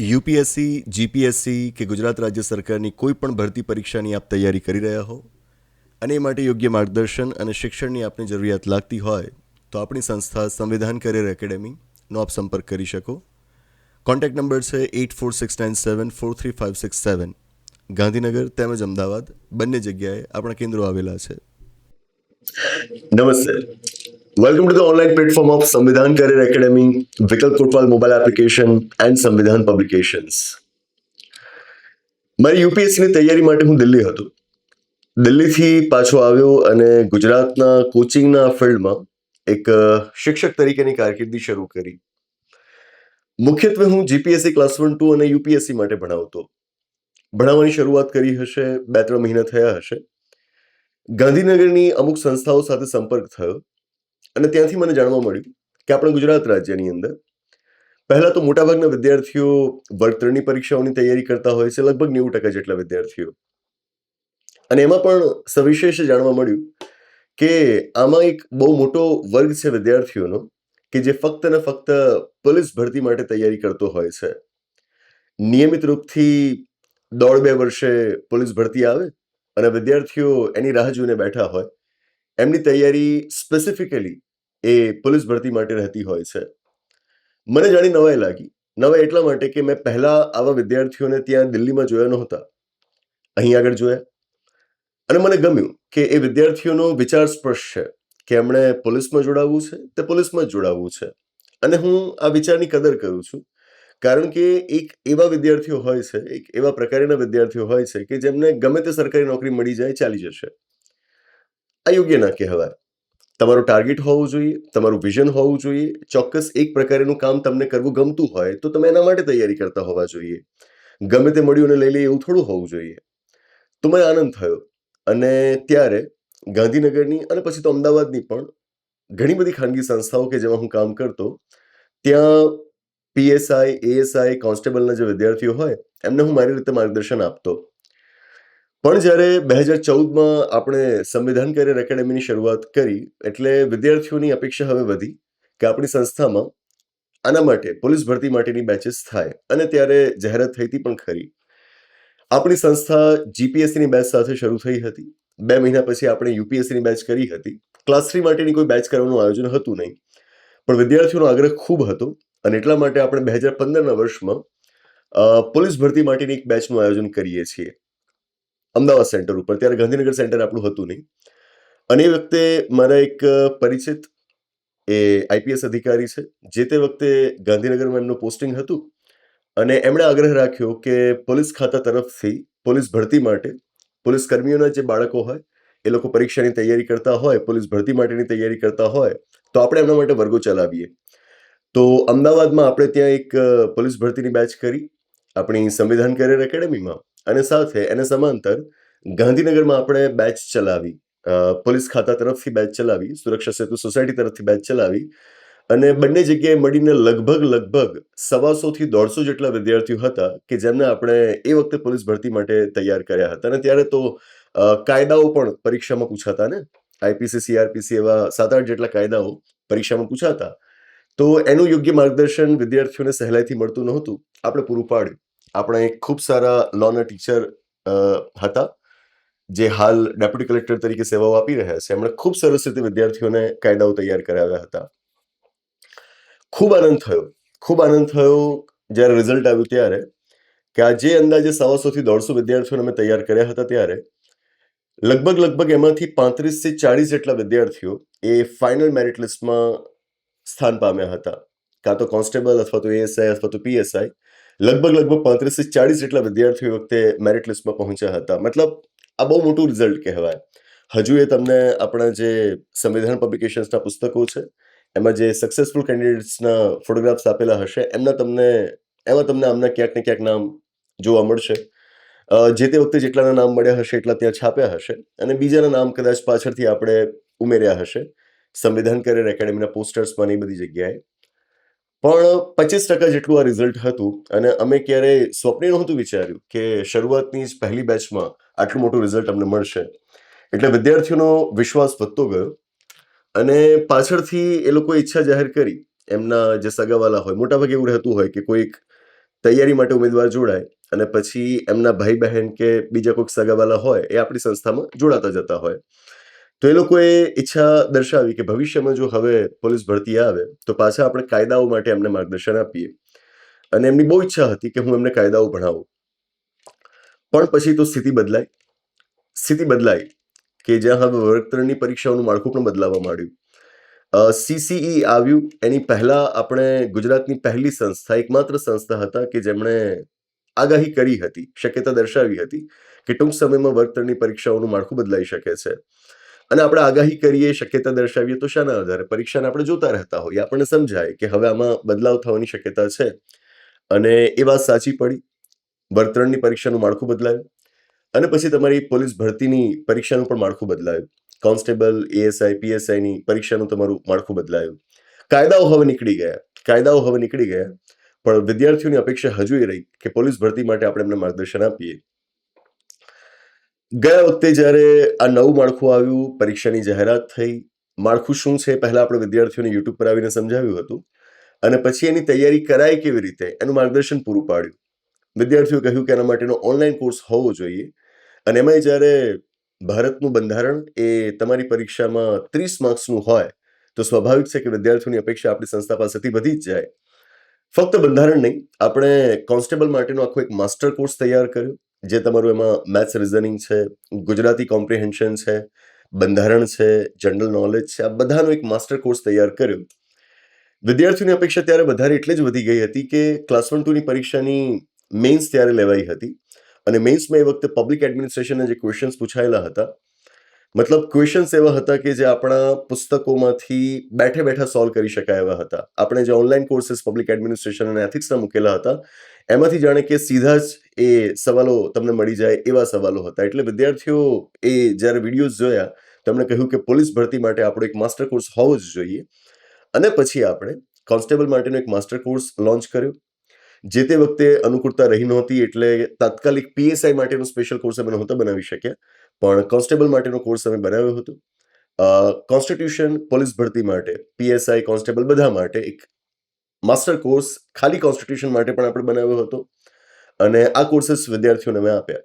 UPSC, GPSC કે ગુજરાત રાજ્ય સરકારની કોઈ પણ ભરતી પરીક્ષાની આપ તૈયારી કરી રહ્યા હો? અને એ માટે યોગ્ય માર્ગદર્શન અને શિક્ષણની આપને જરૂરિયાત લાગતી હોય, તો આપણી સંસ્થા સંવિધાન કરિયર એકેડેમીનો આપ સંપર્ક કરી શકો. કોન્ટેક્ટ નંબર છે eight four six nine seven four three five six seven. Gandhinagar તેમજ અમદાવાદ બંને જગ્યાએ આપણા કેન્દ્રો આવેલા છે. નમસ્તે. Welcome to the online platform of Samvidhan career academy Vikalp Kotwal mobile application and Samvidhan publications મારી યુપીએસસીની તૈયારી માટે હું દિલ્હી હતો. દિલ્હીથી પાછો આવ્યો અને ગુજરાતના કોચિંગના ફિલ્ડમાં એક શિક્ષક તરીકેની કારકિર્દી શરૂ કરી. મુખ્યત્વે હું જીપીએસસી ક્લાસ વન ટુ અને યુપીએસસી માટે ભણાવતો. ભણાવવાની શરૂઆત કરી હશે, બે, ત્રણ મહિના થયા હશે. ગાંધીનગરની અમુક સંસ્થાઓ સાથે સંપર્ક થયો. અને ત્યાંથી મને જાણવા મળ્યું કે આપણા ગુજરાત રાજ્યની અંદર પહેલાં તો મોટાભાગના વિદ્યાર્થીઓ વર્ગ પરીક્ષાઓની તૈયારી કરતા હોય છે, લગભગ નેવું ટકા જેટલા વિદ્યાર્થીઓ. અને એમાં પણ સવિશેષ જાણવા મળ્યું કે આમાં એક બહુ મોટો વર્ગ છે વિદ્યાર્થીઓનો કે જે ફક્ત ને ફક્ત પોલીસ ભરતી માટે તૈયારી કરતો હોય છે. નિયમિત રૂપથી દોઢ બે વર્ષે પોલીસ ભરતી આવે અને વિદ્યાર્થીઓ એની રાહ જોઈને બેઠા હોય, એમની તૈયારી સ્પેસિફિકલી એ પોલીસ ભરતી માટે રહેતી હોય છે. મને જાણી નવાઈ લાગી. નવાઈ એટલા માટે કે મેં પહેલા આવા વિદ્યાર્થીઓને ત્યાં દિલ્હીમાં જોયા નહોતા. અહીં આગળ જોયા. અને મને ગમ્યું કે એ વિદ્યાર્થીઓનો વિચાર સ્પર્શ છે કે એમણે પોલીસમાં જોડાવવું છે તે પોલીસમાં જ જોડાવવું છે. અને હું આ વિચારની કદર કરું છું. કારણ કે એક એવા વિદ્યાર્થીઓ હોય છે, એક એવા પ્રકારના વિદ્યાર્થીઓ હોય છે કે જેમને ગમે તે સરકારી નોકરી મળી જાય, ચાલી જશે. આ યોગ્ય ના કહેવાય. તમારું ટાર્ગેટ હોવું જોઈએ, તમારું વિઝન હોવું જોઈએ, ચોક્કસ એક પ્રકારનું કામ તમને કરવું ગમતું હોય તો તમે એના માટે તૈયારી કરતા હોવા જોઈએ. ગમે તે મળ્યું અને લઈ લઈએ એવું થોડું હોવું જોઈએ. તો મને આનંદ થયો. અને ત્યારે ગાંધીનગરની અને પછી તો અમદાવાદની પણ ઘણી બધી ખાનગી સંસ્થાઓ કે જેમાં હું કામ કરતો, ત્યાં પીએસઆઈ એએસઆઈ કોન્સ્ટેબલના જે વિદ્યાર્થીઓ હોય, એમને હું મારી રીતે માર્ગદર્શન આપતો. પણ જ્યારે બે હજાર ચૌદમાં આપણે સંવિધાન કરિયર એકેડેમીની શરૂઆત કરી, એટલે વિદ્યાર્થીઓની અપેક્ષા હવે વધી કે આપણી સંસ્થામાં આના માટે, પોલીસ ભરતી માટેની બેચીસ થાય અને ત્યારે જાહેરાત થઈ હતી પણ ખરી. આપણી સંસ્થા જીપીએસસીની બેચ સાથે શરૂ થઈ હતી. બે મહિના પછી આપણે યુપીએસસીની બેચ કરી હતી. ક્લાસ થ્રી માટેની કોઈ બેચ કરવાનું આયોજન હતું નહીં. પણ વિદ્યાર્થીઓનો આગ્રહ ખૂબ હતો અને એટલા માટે આપણે બે હજાર પંદરના વર્ષમાં પોલીસ ભરતી માટેની એક બેચનું આયોજન કરીએ છીએ. અમદાવાદ સેન્ટર ઉપર. ત્યારે ગાંધીનગર સેન્ટર આપણું હતું નહીં. અને એ વખતે મારા એક પરિચિત એ આઈપીએસ અધિકારી છે. જે તે વખતે ગાંધીનગરમાં એમનું પોસ્ટિંગ હતું અને એમણે આગ્રહ રાખ્યો કે પોલીસ ખાતા તરફથી, પોલીસ ભરતી માટે, પોલીસ કર્મીઓના જે બાળકો હોય, એ લોકો પરીક્ષાની તૈયારી કરતા હોય, પોલીસ ભરતી માટેની તૈયારી કરતા હોય, તો આપણે એમના માટે વર્ગો ચલાવીએ. તો અમદાવાદમાં આપણે ત્યાં એક પોલીસ ભરતીની બેચ કરી. આપણી સંવિધાન કેરિયર એકેડેમીમાં. અને સાથે એને સમાંતર ગાંધીનગરમાં આપણે બેચ ચલાવી પોલીસ ખાતા તરફથી બેચ ચલાવી, સુરક્ષા સેતુ સોસાયટી તરફથી બેચ ચલાવી અને બંને જગ્યાએ મળીને લગભગ લગભગ સવાસોથી દોઢસો જેટલા વિદ્યાર્થીઓ હતા કે જેમને આપણે એ વખતે પોલીસ ભરતી માટે તૈયાર કર્યા હતા. અને ત્યારે તો કાયદાઓ પણ પરીક્ષામાં પૂછાતા ને? આઈપીસી સીઆરપીસી એવા સાત આઠ જેટલા કાયદાઓ પરીક્ષામાં પૂછાતા. તો એનું યોગ્ય માર્ગદર્શન વિદ્યાર્થીઓને સહેલાઈથી મળતું નહોતું. આપણે પૂરું પાડ્યું. આપણે એક ખૂબ સારા લોના ટીચર હતા, જે હાલ ડેપ્યુટી કલેક્ટર તરીકે સેવાઓ આપી રહ્યા છે. એમણે ખૂબ સરસ રીતે વિદ્યાર્થીઓને કાયદાઓ તૈયાર કરાવ્યા હતા. ખૂબ આનંદ થયો. ખૂબ આનંદ થયો જ્યારે રિઝલ્ટ આવ્યું ત્યારે કે આ જે અંદાજે સવાસોથી દોઢસો વિદ્યાર્થીઓને અમે તૈયાર કર્યા હતા ત્યારે, લગભગ લગભગ એમાંથી પાંત્રીસથી ચાળીસ જેટલા વિદ્યાર્થીઓ એ ફાઇનલ મેરિટ લિસ્ટમાં સ્થાન પામ્યા હતા. કાં તો કોન્સ્ટેબલ અથવા તો એએસઆઈ અથવા તો પીએસઆઈ લગભગ લગભગ પાંત્રીસથી ચાળીસ જેટલા વિદ્યાર્થીઓ વખતે મેરિટ લિસ્ટમાં પહોંચ્યા હતા. મતલબ આ બહુ મોટું રિઝલ્ટ કહેવાય. હજુ એ તમને આપણા જે સંવિધાન પબ્લિકેશન્સના પુસ્તકો છે, એમાં જે સક્સેસફુલ કેન્ડિડેટ્સના ફોટોગ્રાફ્સ આપેલા હશે, એમના તમને, એમાં તમને આમના ક્યાંક ને ક્યાંક નામ જોવા મળશે. જે તે વખતે જેટલાના નામ મળ્યા હશે, એટલા ત્યાં છાપ્યા હશે અને બીજાના નામ કદાચ પાછળથી આપણે ઉમેર્યા હશે. સંવિધાન કરેર એકેડેમીના પોસ્ટર્સમાં એ બધી જગ્યાએ. પણ પચીસ ટકા જેટલું આ રિઝલ્ટ હતું અને અમે ક્યારેય સ્વપ્ને નહોતું વિચાર્યું કે શરૂઆતની જ પહેલી બેચમાં આટલું મોટું રિઝલ્ટ અમને મળશે. એટલે વિદ્યાર્થીઓનો વિશ્વાસ વધતો ગયો અને પાછળથી એ લોકોએ ઈચ્છા જાહેર કરી. એમના જે સગાવાલા હોય મોટાભાગે એવું રહેતું હોય કે કોઈક તૈયારી માટે ઉમેદવાર જોડાય અને પછી એમના ભાઈ બહેન કે બીજા કોઈક સગાવાલા હોય એ આપણી સંસ્થામાં જોડાતા જતા હોય. તો એ લોકોએ ઈચ્છા દર્શાવી કે ભવિષ્યમાં જો હવે પોલીસ ભરતી આવે, તો પાછા આપણે કાયદાઓ માટે એમને માર્ગદર્શન આપીએ. અને એમની બહુ ઈચ્છા હતી કે હું એમને કાયદાઓ ભણાવું. પણ પછી તો સ્થિતિ બદલાઈ. સ્થિતિ બદલાઈ કે જ્યાં હવે વર્ગ પરીક્ષાઓનું માળખું પણ બદલાવા માંડ્યું. સીસીઈ આવ્યું. એની પહેલાં આપણે ગુજરાતની પહેલી સંસ્થા, એકમાત્ર સંસ્થા હતા કે જેમણે આગાહી કરી હતી, શક્યતા દર્શાવી હતી કે ટૂંક સમયમાં વર્ગ પરીક્ષાઓનું માળખું બદલાઈ શકે છે. અને આપણે આગાહી કરીએ, શક્યતા દર્શાવીએ તો શાના આધારે પરીક્ષાને આપણે જોતા રહેતા હોઈએ. આપણને સમજાય કે હવે આમાં બદલાવ થવાની શક્યતા છે. અને એ વાત સાચી પડી. વર્તણની પરીક્ષાનું માળખું બદલાયું. અને પછી તમારી પોલીસ ભરતીની પરીક્ષાનું પણ માળખું બદલાયું. કોન્સ્ટેબલ, એએસઆઈ, પીએસઆઈની પરીક્ષાનું તમારું માળખું બદલાયું. કાયદાઓ હવે નીકળી ગયા. કાયદાઓ હવે નીકળી ગયા. પણ વિદ્યાર્થીઓની અપેક્ષા હજુ એ રહી કે પોલીસ ભરતી માટે આપણે એમને માર્ગદર્શન આપીએ. ગયા વખતે જ્યારે આ નવું માળખું આવ્યું, પરીક્ષાની જાહેરાત થઈ, માળખું શું છે પહેલાં આપણે વિદ્યાર્થીઓને યુટ્યુબ પર આવીને સમજાવ્યું હતું. અને પછી એની તૈયારી કરાય કેવી રીતે, એનું માર્ગદર્શન પૂરું પાડ્યું. વિદ્યાર્થીઓ કહ્યું કે એના માટેનો ઓનલાઈન કોર્સ હોવો જોઈએ. અને એમાંય જ્યારે ભારતનું બંધારણ એ તમારી પરીક્ષામાં ત્રીસ માર્ક્સનું હોય, તો સ્વાભાવિક છે કે વિદ્યાર્થીઓની અપેક્ષા આપણી સંસ્થા પાસેથી વધી જ જાય. ફક્ત બંધારણ નહીં, આપણે કોન્સ્ટેબલ માટેનો આખો એક માસ્ટર કોર્સ તૈયાર કર્યો. જે તમારું એમાં મેથ્સ રિઝનિંગ છે, ગુજરાતી કોમ્પ્રિહેન્શન છે, બંધારણ છે જનરલ નોલેજ છે, આ બધાનો એક માસ્ટર કોર્સ તૈયાર કર્યો. વિદ્યાર્થીઓની અપેક્ષા ત્યારે વધારે એટલે જ વધી ગઈ હતી કે ક્લાસ વન ટુની પરીક્ષાની મેઇન્સ ત્યારે લેવાઈ હતી. અને મેઇન્સમાં એ વખતે પબ્લિક એડમિનિસ્ટ્રેશનના જે ક્વેશ્ચન્સ પૂછાયેલા હતા મતલબ ક્વેશ્ચન્સ એવા હતા કે જે આપણા પુસ્તકોમાંથી બેઠે બેઠા સોલ્વ કરી શકાય એવા હતા. આપણે જે ઓનલાઈન કોર્સિસ પબ્લિક એડમિનિસ્ટ્રેશન અને એથિક્સના મૂકેલા હતા, એમાંથી જાણે કે સીધા જ એ સવાલો તમને મળી જાય એવા સવાલો હતા. એટલે વિદ્યાર્થીઓ એ જ્યારે વિડીયોઝ જોયા, તેમણે કહ્યું કે પોલીસ ભરતી માટે આપણો એક માસ્ટર કોર્સ હોવો જ જોઈએ. અને પછી આપણે કોન્સ્ટેબલ માટેનો એક માસ્ટર કોર્સ લોન્ચ કર્યો. જે તે વખતે અનુકૂળતા રહી નહોતી એટલે તાત્કાલિક પીએસઆઈ માટેનો સ્પેશિયલ કોર્સ અમે નહોતા બનાવી શક્યા. પણ કોન્સ્ટેબલ માટેનો કોર્સ અમે બનાવ્યો હતો. કોન્સ્ટિટ્યુશન પોલીસ ભરતી માટે, પીએસઆઈ કોન્સ્ટેબલ બધા માટે એક માસ્ટર કોર્સ ખાલી કોન્સ્ટિટ્યુશન માટે પણ આપણે બનાવ્યો હતો. અને આ કોર્સીસ વિદ્યાર્થીઓને મેં આપ્યા.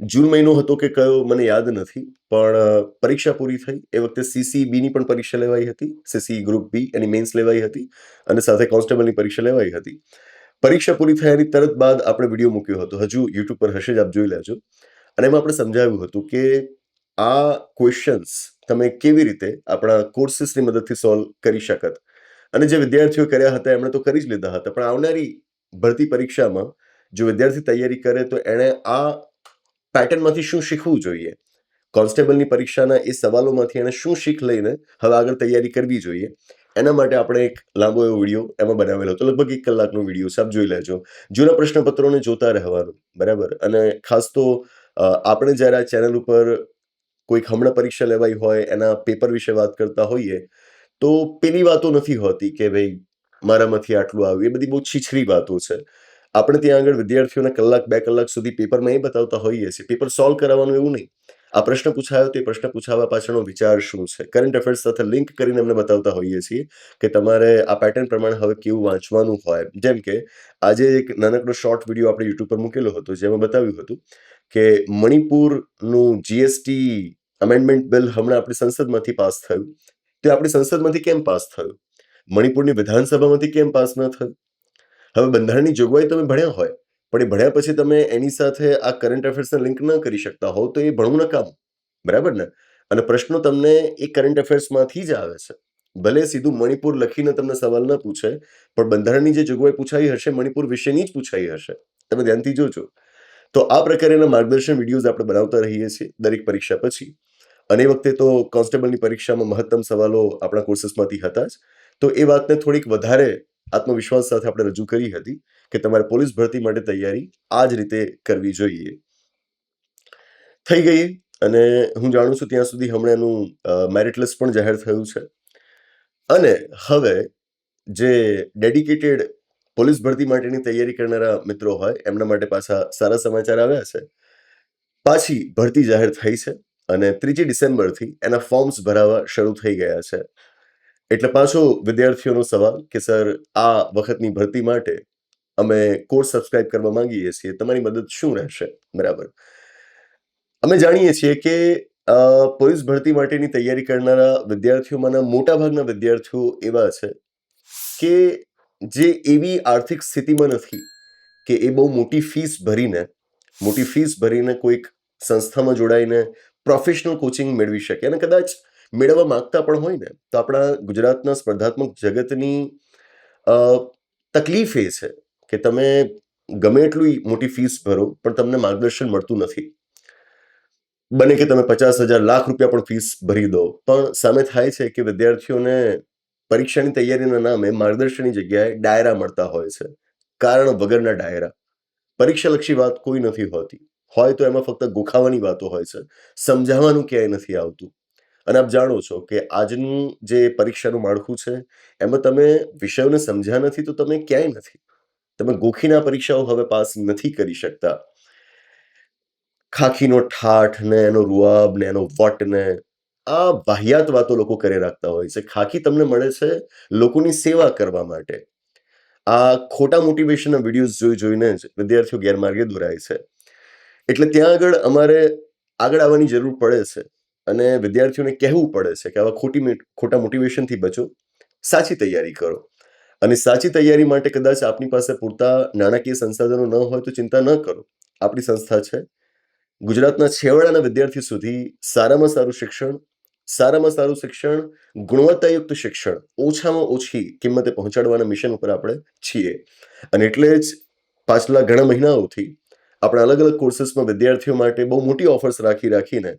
જૂન મહિનો હતો કે કયો મને યાદ નથી, પણ પરીક્ષા પૂરી થઈ. એ વખતે સીસીબીની પણ પરીક્ષા લેવાઈ હતી. સીસી ગ્રુપ બી એની મેન્સ લેવાઈ હતી અને સાથે કોન્સ્ટેબલની પરીક્ષા લેવાઈ હતી. પરીક્ષા પૂરી થયાની તરત બાદ આપણે વીડિયો મૂક્યો હતો. હજુ યુટ્યુબ પર હશે જ, આપ જોઈ લેજો. અને એમાં આપણે સમજાવ્યું હતું કે આ ક્વેશ્ચન્સ તમે કેવી રીતે આપણા કોર્સીસની મદદથી સોલ્વ કરી શકત. અને જે વિદ્યાર્થીઓ કર્યા હતા, એમણે તો કરી જ લીધા હતા. પણ આવનારી ભરતી પરીક્ષામાં જો વિદ્યાર્થી તૈયારી કરે તો એણે આ પેટર્નમાંથી શું શીખવું જોઈએ? કોન્સ્ટેબલની પરીક્ષાના એ સવાલોમાંથી એણે શું શીખ લઈને હવે આગળ તૈયારી કરવી જોઈએ? એના માટે આપણે એક લાંબો એવો વીડિયો એમાં બનાવેલો હતો. લગભગ એક કલાકનો વીડિયો સાહેબ જોઈ લેજો. જૂના પ્રશ્નપત્રોને જોતા રહેવાનું. બરાબર? અને ખાસ તો આપણે જ્યારે આ ચેનલ ઉપર કોઈક હમણાં પરીક્ષા લેવાઈ હોય, એના પેપર વિશે વાત કરતા હોઈએ, તો પેલી વાતો નથી હોતી કે ભાઈ મારામાંથી આટલું આવ્યું. એ બધી બહુ છીછરી વાતો છે. આપણે ત્યાં આગળ વિદ્યાર્થીઓને કલાક, બે કલાક સુધી પેપરમાં એ બતાવતા હોઈએ છીએ. પેપર સોલ્વ કરાવવાનું એવું નહીં. આ પ્રશ્ન પૂછાયો તે પ્રશ્ન પૂછાવા પાછળનો વિચાર શું છે? કરંટ અફેર્સ સાથે લિંક કરીને અમને બતાવતા હોઈએ છીએ કે તમારે આ પેટર્ન પ્રમાણે હવે કેવું વાંચવાનું હોય. જેમ કે, આજે એક નાનકડો શોર્ટ વીડિયો આપણે યુટ્યુબ પર મૂકેલો હતો, જેમાં બતાવ્યું હતું કે મણિપુરનું જીએસટી અમેન્ડમેન્ટ બિલ હમણાં આપણી સંસદમાંથી પાસ થયું. તે આપણી સંસદમાંથી કેમ પાસ થયું? મણિપુરની વિધાનસભામાંથી કેમ પાસ ન થયું? હવે બંધારણની જોગવાઈ તમે ભણ્યા હોય, પણ એ ભણ્યા પછી તમે એની સાથે આ કરંટ અફેર્સને લિંક ન કરી શકતા હોવ, તો એ ભણવું કામ બરાબર ને? અને પ્રશ્નો તમને એ કરંટ અફેર્સમાંથી જ આવે છે. ભલે સીધું મણિપુર લખીને તમને સવાલ ન પૂછે, પણ બંધારણની જે જોગવાઈ પૂછાઈ હશે, મણિપુર વિશેની જ પૂછાઈ હશે. તમે ધ્યાનથી જોજો. તો આ પ્રકારના માર્ગદર્શન વિડીયોઝ આપણે બનાવતા રહીએ છીએ, દરેક પરીક્ષા પછી. અને એ વખતે તો કોન્સ્ટેબલની પરીક્ષામાં મહત્તમ સવાલો આપણા કોર્સીસમાંથી હતા જ. તો એ વાતને થોડીક વધારે આત્મવિશ્વાસ સાથે આપણે રજૂ કરી હતી કે તમારે પોલીસ ભરતી માટે તૈયારી આ જ રીતે કરવી જોઈએ. થઈ ગઈ અને હું જાણું છું ત્યાં સુધી હમણાં એનું મેરિટ લિસ્ટ પણ જાહેર થયું છે. અને હવે જે ડેડિકેટેડ પોલીસ ભરતી માટેની તૈયારી કરનારા મિત્રો હોય, એમના માટે પાછા સારા સમાચાર આવ્યા છે. પાછી ભરતી જાહેર થઈ છે અને ત્રીજી ડિસેમ્બરથી એના ફોર્મ્સ ભરાવા શરૂ થઈ ગયા છે. એટલે પાછો વિદ્યાર્થીઓનો સવાલ કે, સર, આ વખતની ભરતી માટે અમે કોર્સ સબસ્ક્રાઇબ કરવા માંગીએ છીએ, તમારી મદદ શું રહેશે? બરાબર. અમે જાણીએ છીએ કે પોલીસ ભરતી માટેની તૈયારી કરનારા વિદ્યાર્થીઓમાંના મોટાભાગના વિદ્યાર્થીઓ એવા છે કે, જે એવી આર્થિક સ્થિતિમાં નથી કે એ બહુ મોટી ફીસ ભરીને, મોટી ફીસ ભરીને કોઈક સંસ્થામાં જોડાઈને પ્રોફેશનલ કોચિંગ મેળવી શકે. અને કદાચ મેળવવા માંગતા પણ હોય ને, તો આપણા ગુજરાતના સ્પર્ધાત્મક જગતની તકલીફ એ છે કે તમે ગમે એટલી મોટી ફીસ ભરો, પણ તમને માર્ગદર્શન મળતું નથી. બને કે તમે પચાસ હજાર, લાખ રૂપિયા પણ ફીસ ભરી દો, પણ સામે થાય છે કે વિદ્યાર્થીઓને પરીક્ષાની તૈયારીના નામે માર્ગદર્શનની જગ્યાએ ડાયરા મળતા હોય છે. કારણ વગરના ડાયરા. પરીક્ષાલક્ષી વાત કોઈ નથી હોતી. હોય તો એમાં ફક્ત ગોખાવાની વાતો હોય છે. સમજાવવાનું ક્યાંય નથી આવતું. અને આપ જાણો છો કે આજનું જે પરીક્ષાનું માળખું છે, એમાં તમે વિષયોને સમજ્યા નથી તો તમે ક્યાંય નથી. તમે ગોખીના પરીક્ષાઓ હવે પાસ નથી કરી શકતા. ખાખીનો ઠાઠ ને એનો રૂઆબ ને એનો વટ ને આ વાહિયાત વાતો લોકો કરી રાખતા હોય છે. ખાખી તમને મળે છે લોકોની સેવા કરવા માટે. આ ખોટા મોટિવેશનના વિડીયોઝ જોઈ જોઈને જ વિદ્યાર્થીઓ ગેરમાર્ગે દોરાય છે. એટલે ત્યાં આગળ અમારે આગળ આવવાની જરૂર પડે છે. અને વિદ્યાર્થીઓને કહેવું પડે છે કે આવા ખોટી ખોટા મોટિવેશનથી બચો. સાચી તૈયારી કરો. અને સાચી તૈયારી માટે કદાચ આપની પાસે પૂરતા નાણાકીય સંસાધનો ન હોય તો ચિંતા ન કરો. આપણી સંસ્થા છે. ગુજરાતના છેવાડાના વિદ્યાર્થી સુધી સારામાં સારું શિક્ષણ, સારામાં સારું શિક્ષણ, ગુણવત્તાયુક્ત શિક્ષણ ઓછામાં ઓછી કિંમતે પહોંચાડવાના મિશન ઉપર આપણે છીએ. અને એટલે જ પાછલા ઘણા મહિનાઓથી આપણે અલગ અલગ કોર્સીસમાં વિદ્યાર્થીઓ માટે બહુ મોટી ઓફર્સ રાખી રાખીને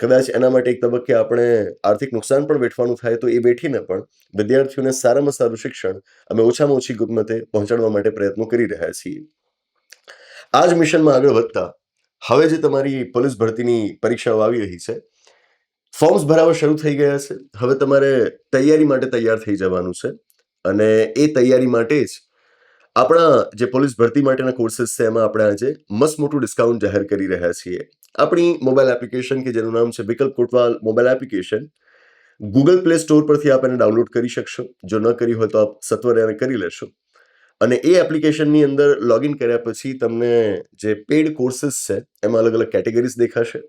કદાચ એના માટે એક તબક્કે આપણે આર્થિક નુકસાન પણ વેઠવાનું થાય તો એ વેઠીને પણ વિદ્યાર્થીઓને સારામાં સારું શિક્ષણ અમે ઓછામાં ઓછી કિંમતે પહોંચાડવા માટે પ્રયત્નો કરી રહ્યા છીએ. આ જ મિશનમાં આગળ વધતા હવે જે તમારી પોલીસ ભરતીની પરીક્ષાઓ આવી રહી છે, ફોર્મ્સ ભરાવા શરૂ થઈ ગયા છે. હવે તમારે તૈયારી માટે તૈયાર થઈ જવાનું છે અને એ તૈયારી માટે જ આપણા જે પોલીસ ભરતી માટેના કોર્સિસ છે એમાં આપણે આજે મસ્ત મોટું ડિસ્કાઉન્ટ જાહેર કરી રહ્યા છીએ. આપણી મોબાઈલ એપ્લિકેશન કે જેનું નામ છે Vikalp Kotwal mobile application Google Play store પરથી આપ એને ડાઉનલોડ કરી શકશો. જો ન કરી હોય તો આપ સત્વરે એને કરી લેશો. અને એ એપ્લિકેશનની અંદર લોગિન કર્યા પછી તમને જે પેડ કોર્સિસ છે, એમાં અલગ અલગ કેટેગરીઝ દેખાશે.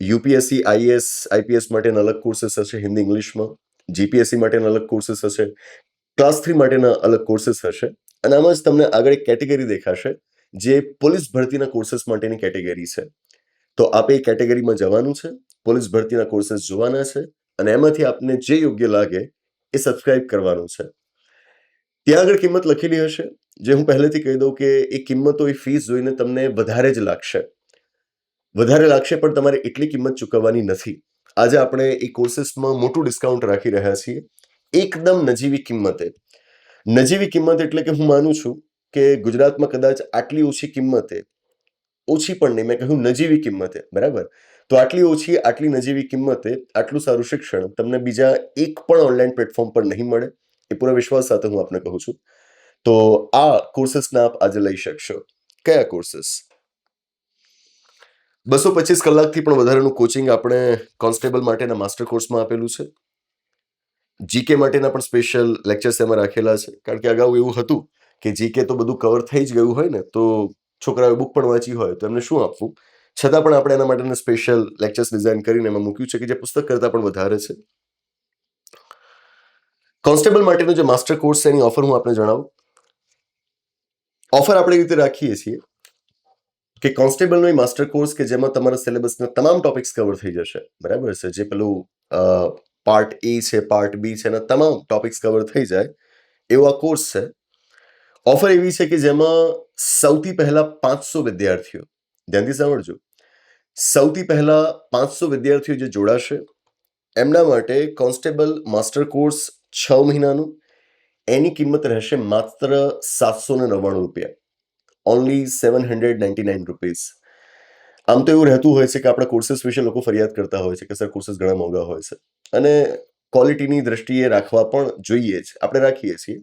યુપીએસસી આઈએસ આઈપીએસ માટેના અલગ કોર્સિસ હશે હિન્દી, ઇંગ્લિશમાં. જીપીએસસી માટેના અલગ કોર્સિસ હશે. ક્લાસ થ્રી માટેના અલગ કોર્સિસ હશે. અને આમાં જ તમને આગળ એક કેટેગરી દેખાશે, જે પોલીસ ભરતીના કોર્સિસ માટેની કેટેગરી છે. તો આપે એ કેટેગરીમાં જવાનું છે. પોલીસ ભરતીના કોર્सेस જોવાના છે અને એમાંથી આપને જે યોગ્ય લાગે એ સબસ્ક્રાઇબ કરવાનું છે. ત્યાં આગળ કિંમત લખેલી હશે. જે હું પહેલેથી કહી દઉં કે એ કિંમતો, એ ફીસ જોઈને તમને વધારે જ લાગશે. વધારે લાગશે પણ તમારે એટલી કિંમત ચૂકવવાની નથી. આજે આપણે એ કોર્સીસમાં મોટું ડિસ્કાઉન્ટ રાખી રહ્યા છીએ. એકદમ નજીવી કિંમતે. નજીવી કિંમત એટલે કે હું માનું છું કે ગુજરાતમાં કદાચ આટલી ઓછી કિંમતે ઓછી પણ નહીં. મેં કહ્યું નજીવી કિંમતે, બરાબર? તો આટલી ઓછી, આટલી નજીવી કિંમતે, આટલું સારું શિક્ષણ તમને બીજા એક પણ ઓનલાઈન પ્લેટફોર્મ પર નહીં મળે? એ પૂરા વિશ્વાસ સાથે હું આપને કહું છું. તો આ કોર્સીસને આપ આજે લઈ શકશો. કયા કોર્સીસ બસો પચીસ કલાકથી પણ વધારેનું કોચિંગ આપણે કોન્સ્ટેબલ માટેના માસ્ટર કોર્સમાં આપેલું છે. જીકે માટેના પણ સ્પેશિયલ લેક્ચર્સ એમાં રાખેલા છે. કારણ કે અગાઉ એવું હતું કે જીકે તો બધું કવર થઈ જ ગયું હોય ને, તો છોકરાઓએ બુક પણ વાંચી હોય તો એમને શું આપવું? છતાં પણ આપણે એના માટેના સ્પેશિયલ લેક્ચર્સ ડિઝાઇન કરીને એમાં મૂક્યું છે કે જે પુસ્તક કરતાં પણ વધારે છે. કોન્સ્ટેબલ માટેનો જે માસ્ટર કોર્સ છે એની ઓફર હું આપને જણાવું. ઓફર આપણે એ રીતે રાખીએ છીએ કે કોન્સ્ટેબલનો એ માસ્ટર કોર્સ કે જેમાં તમારા સિલેબસના તમામ ટોપિક્સ કવર થઈ જશે. બરાબર છે? જે પેલું પાર્ટ એ છે પાર્ટ બી છે, એના તમામ ટોપિક્સ કવર થઈ જાય એવો આ કોર્સ છે. ઓફર એવી છે કે જેમાં સૌથી પહેલાં પાંચસો વિદ્યાર્થીઓ, ધ્યાનથી સાંભળજો. સૌથી પહેલાં પાંચસો વિદ્યાર્થીઓ જે જોડાશે, એમના માટે કોન્સ્ટેબલ માસ્ટર કોર્સ છ મહિનાનું, એની કિંમત રહેશે માત્ર સાતસો ને નવ્વાણું રૂપિયા. Only seven hundred ninety nine rupees આમ તો એવું રહેતું હોય છે કે આપણા કોર્સીસ વિશે લોકો ફરિયાદ કરતા હોય છે કે સર કોર્સિસ ઘણા મોંઘા હોય છે. અને ક્વોલિટીની દ્રષ્ટિએ રાખવા પણ જોઈએ જ. આપણે રાખીએ છીએ.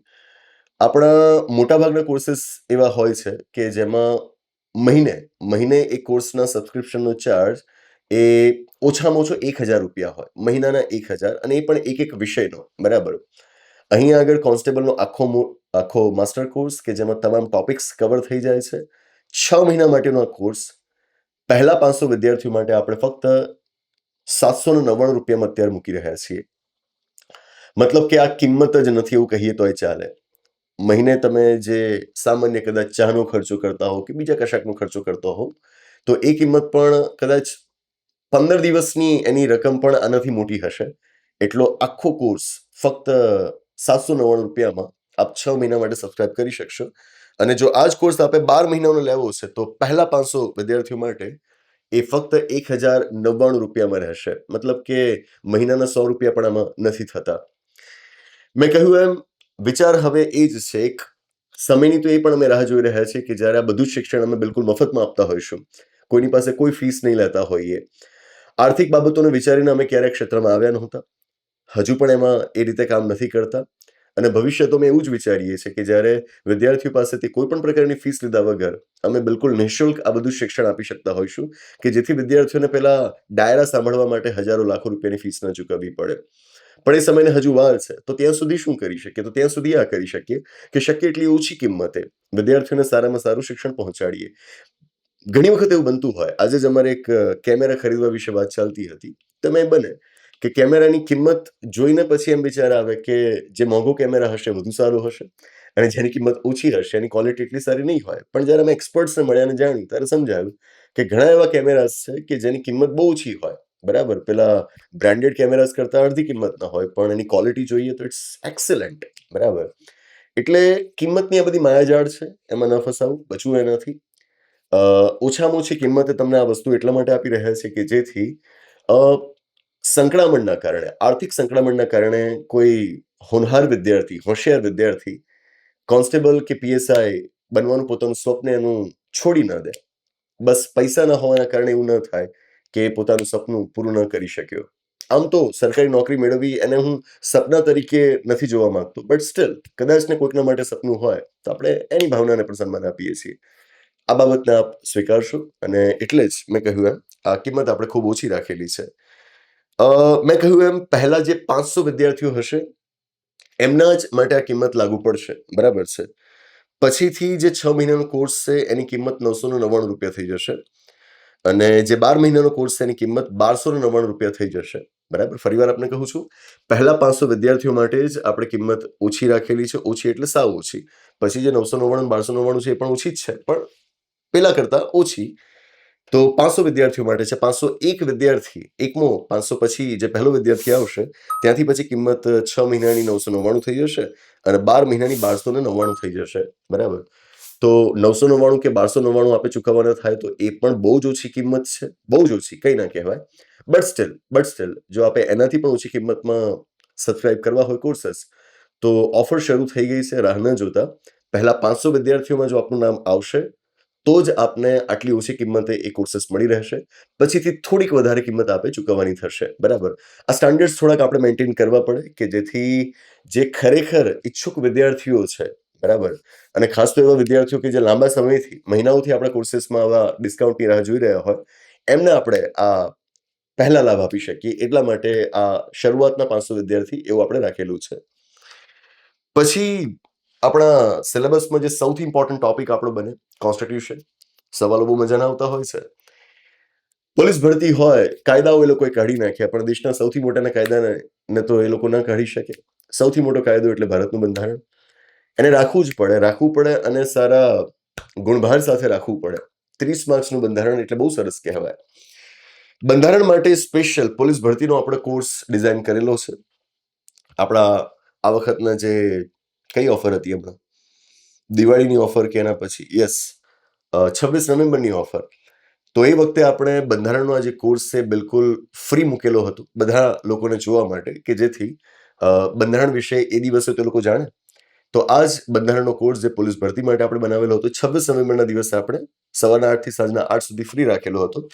આપણા મોટાભાગના કોર્સીસ એવા હોય છે કે જેમાં મહિને મહિને એ કોર્સના સબસ્ક્રિપ્શનનો ચાર્જ એ ઓછામાં ઓછો એક હજાર રૂપિયા હોય, મહિનાના એક હજાર અને એ પણ એક એક વિષયનો, બરાબર? અહીંયા આગળ કોન્સ્ટેબલનો આખો આખો માસ્ટર કોર્સ કે જેમાં તમામ ટોપિક્સ કવર થઈ જાય છે. છ મહિના માટેનો આ કોર્સ પહેલા પાંચસો વિદ્યાર્થીઓ માટે આપણે ફક્ત સાતસો ને નવ્વાણું રૂપિયામાં અત્યારે મૂકી રહ્યા છીએ. મતલબ કે આ કિંમત જ નથી એવું કહીએ તો એ ચાલે. મહિને તમે જે સામાન્ય કદાચ ચાનો ખર્ચો કરતા હો કે બીજા કશાકનો ખર્ચો કરતો હો, તો એ કિંમત પણ કદાચ પંદર દિવસની એની રકમ પણ આનાથી મોટી હશે. એટલો આખો કોર્સ ફક્ત સાતસો નવ્વાણું રૂપિયામાં આપ છ મહિના માટે સબસ્ક્રાઇબ કરી શકશો. અને જો આ જ કોર્સ આપે બાર મહિનાનો લેવો છે, તો પહેલા પાંચસો વિદ્યાર્થીઓ માટે એ ફક્ત એક હજાર નવ્વાણું રૂપિયામાં રહેશે. મતલબ કે મહિનાના સો રૂપિયા પણ આમાં નથી થતા. મેં કહ્યું એમ વિચાર હવે એ જ છે એક, સમયની તો એ પણ અમે રાહ જોઈ રહ્યા છીએ કે જ્યારે આ બધું જ શિક્ષણ અમે બિલકુલ મફતમાં આપતા હોઈશું. કોઈની પાસે કોઈ ફીસ નહીં લેતા હોઈએ. આર્થિક બાબતોને વિચારીને અમે ક્યારેક ક્ષેત્રમાં આવ્યા નહોતા. હજુ પણ એમાં એ રીતે કામ નથી કરતા. અને ભવિષ્ય તો અમે એવું જ વિચારીએ છીએ કે જ્યારે વિદ્યાર્થીઓ પાસેથી કોઈ પણ પ્રકારની ફીસ લીધા વગર અમે બિલકુલ નિઃશુલ્ક આ બધું શિક્ષણ આપી શકતા હોઈશું કે જેથી વિદ્યાર્થીઓને પહેલાં ડાયરા સાંભળવા માટે હજારો લાખો રૂપિયાની ફીસ ન ચૂકવવી પડે. પણ એ સમયને હજુ વાર છે. તો ત્યાં સુધી શું કરી શકીએ? તો ત્યાં સુધી આ કરી શકીએ કે શક્ય એટલી ઓછી કિંમતે વિદ્યાર્થીઓને સારામાં સારું શિક્ષણ પહોંચાડીએ. ઘણી વખત એવું બનતું હોય. આજે જ અમારે એક કેમેરા ખરીદવા વિશે વાત ચાલતી હતી. તમે બને કે કેમેરાની કિંમત જોઈને પછી એમ વિચાર આવે કે જે મોંઘો કેમેરા હશે વધુ સારો હશે અને જેની કિંમત ઓછી હશે એની ક્વોલિટી એટલી સારી નહીં હોય. પણ જ્યારે અમે એક્સપર્ટ્સને મળ્યા અને જાણ્યું ત્યારે સમજાયું કે ઘણા એવા કેમેરાસ છે કે જેની કિંમત બહુ ઓછી હોય. બરાબર. પેલા બ્રાન્ડેડ કેમેરાઝ કરતાં અડધી કિંમતના હોય, પણ એની ક્વોલિટી જોઈએ તો ઇટ્સ એક્સેલન્ટ બરાબર. એટલે કિંમતની આ બધી માયાજાળ છે, એમાં ન ફસાવું, બચવું એનાથી. ઓછામાં ઓછી કિંમતે તમને આ વસ્તુ એટલા માટે આપી રહ્યા છે કે જેથી સંકળામણના કારણે, આર્થિક સંકળામણના કારણે કોઈ હોનહાર વિદ્યાર્થી, હોશિયાર વિદ્યાર્થી, કોન્સ્ટેબલ કે પીએસઆઈ બનવાનું પોતાનું સ્વપ્ન એનું છોડી ન દે. બસ પૈસા ન હોવાના કારણે એવું ન થાય. કે પોતાનું સપનું પૂર્ણ કરી શક્યો. આમ તો સરકારી નોકરી મેળવવી એને હું સપના તરીકે નથી જોવા માંગતો. બટ સ્ટીલ કદાચ ને કોઈકના માટે સપનું હોય, તો આપણે એની ભાવનાને પણ સન્માન આપીએ છીએ. આ બાબતને આપ સ્વીકારશો અને એટલે જ મેં કહ્યું એમ, આ કિંમત આપણે ખૂબ ઓછી રાખેલી છે. મેં કહ્યું એમ, પહેલાં જે પાંચસો વિદ્યાર્થીઓ હશે, એમના જ માટે આ કિંમત લાગુ પડશે. બરાબર છે. પછીથી જે છ મહિનાનો કોર્સ છે, એની કિંમત નવસો નવ્વાણું રૂપિયા થઈ જશે. અને જે બાર મહિનાનો કોર્સ એની કિંમત બારસો નવ્વાણું રૂપિયા થઈ જશે. બરાબર? ફરીવાર આપણે કહું છું, પહેલા પાંચસો વિદ્યાર્થીઓ માટે જ આપણે કિંમત ઓછી રાખેલી છે, ઓછી એટલે સાવ ઓછી. પછી જે નવસો નવ્વાણું બારસો નવ્વાણું છે એ પણ ઓછી જ છે, પણ પેલા કરતાં ઓછી. તો પાંચસો વિદ્યાર્થીઓ માટે છે, પાંચસો એક વિદ્યાર્થી, એકમો, પાંચસો પછી જે પહેલો વિદ્યાર્થી આવશે, ત્યાંથી પછી કિંમત છ મહિનાની નવસો નવ્વાણું થઈ જશે અને બાર મહિનાની બારસો ને નવ્વાણું થઈ જશે. બરાબર? તો નવસો નવ્વાણું કે બારસો નવ્વાણું આપણે ચૂકવવાના થાય તો એ પણ બહુ જ ઓછી કિંમત છે. બહુ જ ઓછી, કંઈ ના કહેવાય. બટ સ્ટીલ બટ સ્ટીલ જો આપણે એનાથી પણ ઓછી કિંમતમાં સબસ્ક્રાઇબ કરવા હોય કોર્સેસ તો ઓફર શરૂ થઈ ગઈ છે રાહ ન જોતા. પહેલાં પાંચસો વિદ્યાર્થીઓમાં જો આપણું નામ આવશે, તો જ આપને આટલી ઓછી કિંમતે એ કોર્સેસ મળી રહેશે. પછીથી થોડીક વધારે કિંમત આપે ચૂકવવાની થશે. બરાબર? આ સ્ટાન્ડર્ડ્સ થોડાક આપણે મેન્ટેન કરવા પડે કે જેથી જે ખરેખર ઈચ્છુક વિદ્યાર્થીઓ છે બરાબર? અને ખાસ તો એવા વિદ્યાર્થીઓ કે જે લાંબા સમયથી, મહિનાઓથી આપણા કોર્સીસમાં આવા ડિસ્કાઉન્ટની રાહ જોઈ રહ્યા હોય, એમને આપણે આ પહેલા લાભ આપી શકીએ. એટલા માટે આ શરૂઆતના પાંચસો વિદ્યાર્થી એવું આપણે રાખેલું છે. પછી આપણા સિલેબસમાં જે સૌથી ઇમ્પોર્ટન્ટ ટોપિક આપણો બને કોન્સ્ટિટ્યુશન સવાલો બહુ મજાના આવતા હોય છે. પોલીસ ભરતી હોય, કાયદાઓ એ લોકોએ કાઢી નાખ્યા, પણ દેશના સૌથી મોટાના કાયદાને ને તો એ લોકો ના કાઢી શકે. સૌથી મોટો કાયદો એટલે ભારતનું બંધારણ. એને રાખવું જ પડે, રાખવું પડે અને સારા ગુણભાર સાથે રાખવું પડે. ત્રીસ માર્ક્સનું બંધારણ એટલે બહુ સરસ કહેવાય. બંધારણ માટે સ્પેશિયલ પોલીસ ભરતીનો આપણે કોર્સ ડિઝાઇન કરેલો છે. આપણા આ વખતના જે કઈ ઓફર હતી હમણાં? દિવાળીની ઓફર કે એના પછી? યસ છવ્વીસ નવેમ્બરની ઓફર તો એ વખતે આપણે બંધારણનો આ જે કોર્સ છે બિલકુલ ફ્રી મૂકેલો હતો. બધા લોકોને જોવા માટે કે જેથી બંધારણ વિશે એ દિવસે તે લોકો જાણે. તો આ જ બંધારણનો કોર્સ જે પોલીસ ભરતી માટે આપણે બનાવેલો હતો, છવ્વીસ નવેમ્બરના દિવસે આપણે સવારના આઠથી સાંજના આઠ સુધી ફ્રી રાખેલો હતો.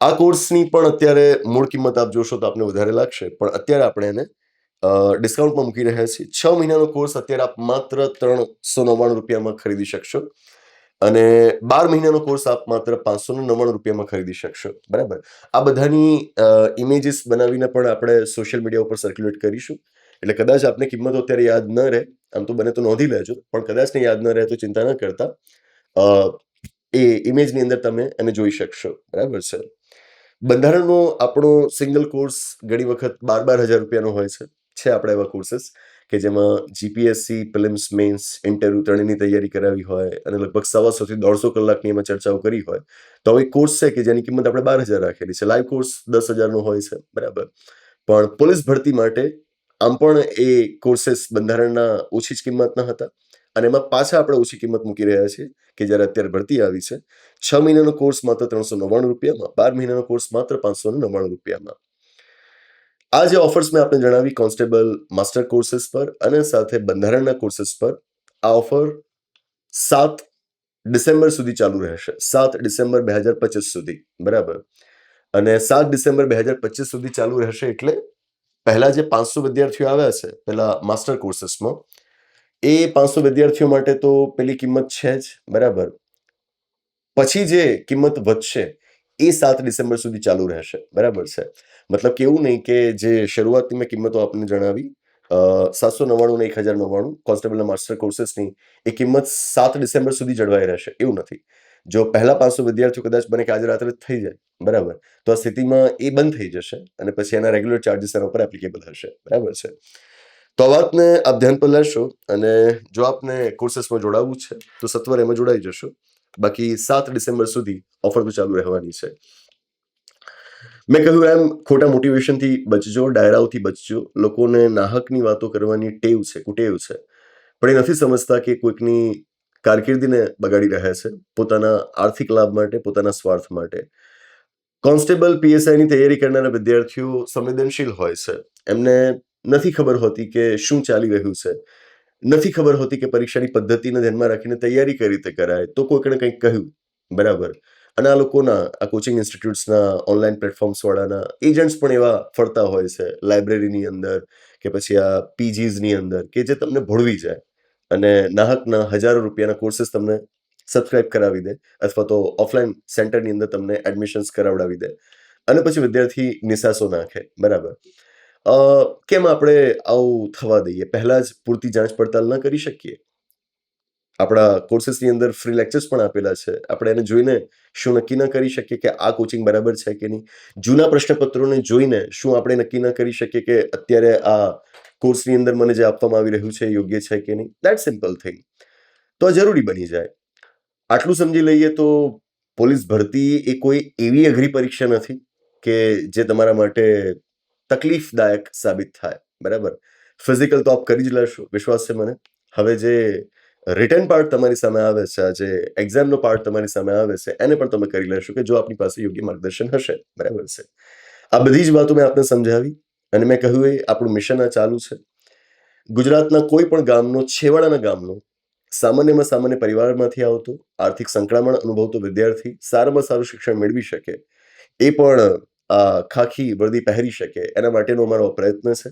આ કોર્સની પણ અત્યારે મૂળ કિંમત આપ જોશો તો આપને વધારે લાગશે, પણ અત્યારે આપણે એને ડિસ્કાઉન્ટમાં મૂકી રહ્યા છીએ. છ મહિનાનો કોર્સ અત્યારે આપ માત્ર ત્રણસો નવ્વાણું રૂપિયામાં ખરીદી શકશો અને બાર મહિનાનો કોર્સ આપ માત્ર પાંચસો નવ્વાણું રૂપિયામાં ખરીદી શકશો. બરાબર? આ બધાની ઇમેજીસ બનાવીને પણ આપણે સોશિયલ મીડિયા ઉપર સર્ક્યુલેટ કરીશું. એટલે કદાચ આપને કિંમતો અત્યારે યાદ ન રહે આમ તો બને તો નોંધી લેજો, પણ કદાચ ને યાદ ન રહે તો ચિંતા ન કરતા. એ ઇમેજની અંદર તમે એને જોઈ શકશો. બરાબર છે. બંધારણનો આપણો સિંગલ કોર્સ ઘણી વખત બાર બાર હજાર રૂપિયાનો હોય છે. છે આપણા એવા કોર્સીસ કે જેમાં જીપીએસસી પ્રિલિમ્સ મેન્સ ઇન્ટરવ્યુ ત્રણેયની તૈયારી કરાવી હોય અને લગભગ સવાસોથી દોઢસો કલાકની એમાં ચર્ચાઓ કરી હોય. તો હવે કોર્સ છે કે જેની કિંમત આપણે બાર હજાર રાખેલી છે. લાઈવ કોર્સ દસ હજારનો હોય છે. બરાબર. પણ પોલીસ ભરતી માટે આમ પણ એ કોર્સેસ બંધારણના ઓછી જ કિંમતના હતા. અને એમાં પાછા આપણે ઓછી કિંમત મૂકી રહ્યા છીએ કે જ્યારે અત્યારે ભરતી આવી છે, છ મહિનાનો કોર્સ માત્ર ત્રણસો નવ્વાણું રૂપિયામાં, બાર મહિનાનો કોર્સ માત્ર પાંચસો નવ્વાણું રૂપિયામાં. આ જે ઓફર્સ મેં આપણે જણાવી કોન્સ્ટેબલ માસ્ટર કોર્સિસ પર અને સાથે બંધારણના કોર્સિસ પર, આ ઓફર સાત ડિસેમ્બર સુધી ચાલુ રહેશે. સાત ડિસેમ્બર બે હજાર પચીસ સુધી. બરાબર? અને સાત ડિસેમ્બર બે હજાર પચીસ સુધી ચાલુ રહેશે એટલે પહેલાં જે પાંચસો વિદ્યાર્થીઓ આવ્યા છે, પહેલાં માસ્ટર કોર્સીસમાં, એ પાંચસો વિદ્યાર્થીઓ માટે તો પેલી કિંમત છે જ, બરાબર? પછી જે કિંમત વધશે, એ સાત ડિસેમ્બર સુધી ચાલુ રહેશે, બરાબર છે? મતલબ કે એવું નહીં કે જે શરૂઆતની મેં કિંમતો આપને જણાવી સાતસો નવ્વાણું એક હજાર નવ્વાણું, કોન્સ્ટેબલના માસ્ટર કોર્સીસની, એ કિંમત સાત ડિસેમ્બર સુધી જળવાઈ રહેશે, એવું નથી. જો પહેલા પાંચસો વિદ્યાર્થીઓ કદાચ બને કે આજે રાત્રે થઈ જાય, બરાબર? તો આ સ્થિતિમાં એ બંધ થઈ જશે અને પછી એના રેગ્યુલર ચાર્જિસ એના ઉપર એપ્લિકેબલ હશે, બરાબર છે? તો આ વાતને આપ ધ્યાન પર લેશો અને જો આપને કોર્સીસમાં જોડાવવું છે, તો સત્વર એમાં જોડાઈ જશો. બાકી સાત ડિસેમ્બર સુધી ઓફર તો ચાલુ રહેવાની છે. મેં કહ્યું એમ, ખોટા મોટિવેશનથી બચજો, ડાયરાઓથી બચજો. લોકોને નાહકની વાતો કરવાની ટેવ છે, કુટેવ છે. પણ એ નથી સમજતા કે કોઈકની કારકિર્દીને બગાડી રહ્યા છે, પોતાના આર્થિક લાભ માટે, પોતાના સ્વાર્થ માટે. કોન્સ્ટેબલ પીએસઆઈની તૈયારી કરનારા વિદ્યાર્થીઓ સંવેદનશીલ હોય છે. એમને નથી ખબર હોતી કે શું ચાલી રહ્યું છે. નથી ખબર હોતી કે પરીક્ષાની પદ્ધતિને ધ્યાનમાં રાખીને તૈયારી કઈ રીતે કરાય. તો કોઈકને કંઈક કહ્યું, બરાબર. અને આ લોકોના, આ કોચિંગ ઇન્સ્ટિટ્યૂટ્સના ઓનલાઈન પ્લેટફોર્મ્સવાળાના એજન્ટ્સ પણ એવા ફરતા હોય છે લાઇબ્રેરીની અંદર કે પછી આ પીજીઝની અંદર કે જે તમને ભોળવી જાય. અને નાહકના હજારો રૂપિયાના કોર્સીસ તમને સબસ્ક્રાઇબ કરાવી દે અથવા તો ઓફલાઈન સેન્ટરની અંદર તમને એડમિશન્સ કરાવડાવી દે. અને પછી વિદ્યાર્થી નિશાસો નાખે. બરાબર? કેમ આપણે આવું થવા દઈએ? પહેલાં જ પૂરતી જાંચ પડતાલ ન કરી શકીએ? આપણા કોર્સીસની અંદર ફ્રી લેક્ચર્સ પણ આપેલા છે. આપણે એને જોઈને શું નક્કી ન કરી શકીએ કે આ કોચિંગ બરાબર છે કે નહીં? જૂના પ્રશ્નપત્રોને જોઈને શું આપણે નક્કી ન કરી શકીએ કે અત્યારે આ કોર્સની અંદર મને જે આપવામાં આવી રહ્યું છે યોગ્ય છે કે નહીં? દેટ સિમ્પલ થિંગ તો આ જરૂરી બની જાય. આટલું સમજી લઈએ તો પોલીસ ભરતી એ કોઈ એવી અઘરી પરીક્ષા નથી કે જે તમારા માટે તકલીફદાયક સાબિત થાય. બરાબર? ફિઝિકલ તો આપ કરી જ લેશો. વિશ્વાસ છે મને? હવે જે રિટર્ન પાર્ટ તમારી સામે આવે છે, આ જે એક્ઝામનો પાર્ટ તમારી સામે આવે છે, એને પણ તમે કરી લેશો કે જો આપની પાસે યોગ્ય માર્ગદર્શન હશે. બરાબર છે. આ બધી જ વાતો મેં આપને સમજાવી અને મેં કહ્યું એ આપણું મિશન આ ચાલુ છે. ગુજરાતના કોઈ પણ ગામનો, છેવાડાના ગામનો, સામાન્યમાં સામાન્ય પરિવારમાંથી આવતો, આર્થિક સંકળામણ અનુભવતો વિદ્યાર્થી સારામાં સારું શિક્ષણ મેળવી શકે, એ પણ, આ ખાખી વર્દી પહેરી શકે, એના માટેનો અમારો પ્રયત્ન છે.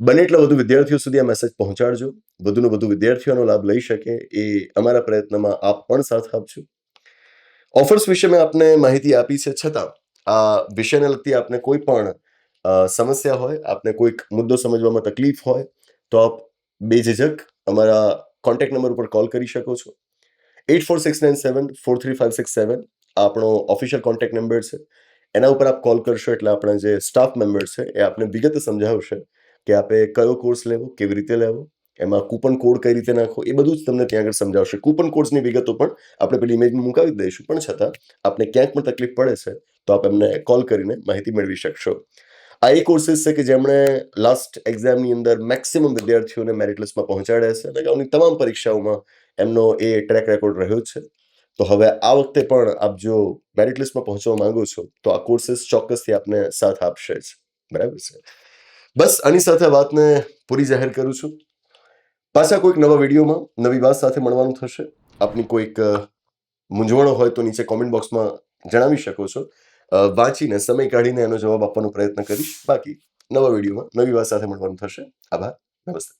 બને એટલા વધુ વિદ્યાર્થીઓ સુધી આ મેસેજ પહોંચાડજો. વધુને વધુ વિદ્યાર્થીઓનો લાભ લઈ શકે એ અમારા પ્રયત્નમાં આપ પણ સાથ આપજો. ઓફર્સ વિશે મેં આપને માહિતી આપી છે. છતાં આ વિષયને લગતી આપને કોઈ પણ સમસ્યા હોય, આપને કોઈક મુદ્દો સમજવામાં તકલીફ હોય, તો આપ બેઝિઝક અમારા કોન્ટેક્ટ નંબર ઉપર કોલ કરી શકો છો. Eight four six nine seven four three five six seven આપણો ઓફિશિયલ કોન્ટેક્ટ નંબર છે. એના ઉપર આપ કોલ કરશો એટલે આપણા જે સ્ટાફ મેમ્બર છે એ આપને વિગત સમજાવશે કે આપે કયો કોર્સ લેવો, કેવી રીતે લેવો, એમાં કૂપન કોડ કઈ રીતે નાખો એ બધું જ તમને ત્યાં આગળ સમજાવશે. કૂપન કોડ્સની વિગતો પણ આપણે પેલી ઇમેજમાં મુકાવી દઈશું. પણ છતાં આપને ક્યાંક પણ તકલીફ પડે છે, તો આપ એમને કોલ કરીને માહિતી મેળવી શકશો. આ એ કોર્સીસ છે કે જેમણે લાસ્ટ એક્ઝામની અંદર મેક્સિમમ વિદ્યાર્થીઓને મેરિટ લિસ્ટમાં પહોંચાડ્યા છે અને અગાઉની તમામ પરીક્ષાઓમાં એમનો એ ટ્રેક રેકોર્ડ રહ્યો છે. તો હવે આ વખતે પણ આપ જો મેરિટ લિસ્ટમાં પહોંચવા માંગો છો, તો આ કોર્સીસ ચોક્કસથી આપને સાથ આપશે જ. બરાબર છે? બસ આની સાથે વાતને પૂરી જાહેર કરું છું. પાછા કોઈક નવા વિડીયોમાં નવી વાત સાથે મળવાનું થશે. આપની કોઈક મૂંઝવણો હોય તો નીચે કોમેન્ટ બોક્સમાં જણાવી શકો છો. વાંચીને, સમય કાઢીને એનો જવાબ આપવાનો પ્રયત્ન કરીશ. બાકી નવા વિડીયોમાં નવી વાત સાથે મળવાનું થશે. આભાર. નમસ્તે.